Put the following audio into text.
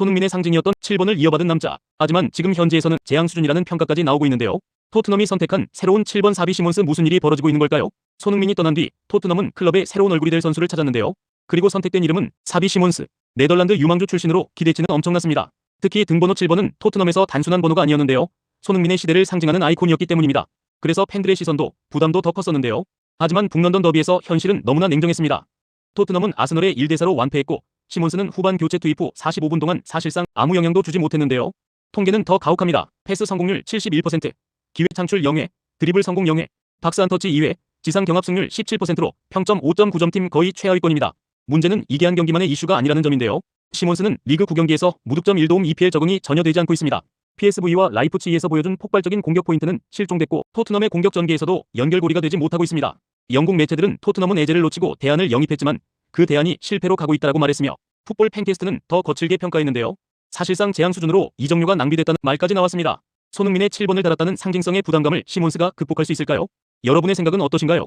손흥민의 상징이었던 7번을 이어받은 남자. 하지만 지금 현지에서는 재앙 수준이라는 평가까지 나오고 있는데요. 토트넘이 선택한 새로운 7번 사비 시몬스 무슨 일이 벌어지고 있는 걸까요? 손흥민이 떠난 뒤 토트넘은 클럽의 새로운 얼굴이 될 선수를 찾았는데요. 그리고 선택된 이름은 사비 시몬스. 네덜란드 유망주 출신으로 기대치는 엄청났습니다. 특히 등번호 7번은 토트넘에서 단순한 번호가 아니었는데요. 손흥민의 시대를 상징하는 아이콘이었기 때문입니다. 그래서 팬들의 시선도 부담도 더 컸었는데요. 하지만 북런던 더비에서 현실은 너무나 냉정했습니다. 토트넘은 아스널의 1대4로 완패했고 시몬스는 후반 교체 투입 후 45분 동안 사실상 아무 영향도 주지 못했는데요. 통계는 더 가혹합니다. 패스 성공률 71%, 기회 창출 0회, 드리블 성공 0회, 박스 한 터치 2회, 지상 경합 승률 17%로 평점 5.9점 팀 거의 최하위권입니다. 문제는 이게 한 경기만의 이슈가 아니라는 점인데요. 시몬스는 리그 9경기에서 무득점 1도움 2피해 적응이 전혀 되지 않고 있습니다. PSV와 라이프치히에서 보여준 폭발적인 공격 포인트는 실종됐고 토트넘의 공격 전개에서도 연결고리가 되지 못하고 있습니다. 영국 매체들은 토트넘은 에제를 놓치고 대안을 영입했지만 그 대안이 실패로 가고 있다고 말했으며 풋볼 팬캐스트는 더 거칠게 평가했는데요. 사실상 재앙 수준으로 이적료가 낭비됐다는 말까지 나왔습니다. 손흥민의 7번을 달았다는 상징성의 부담감을 시몬스가 극복할 수 있을까요? 여러분의 생각은 어떠신가요?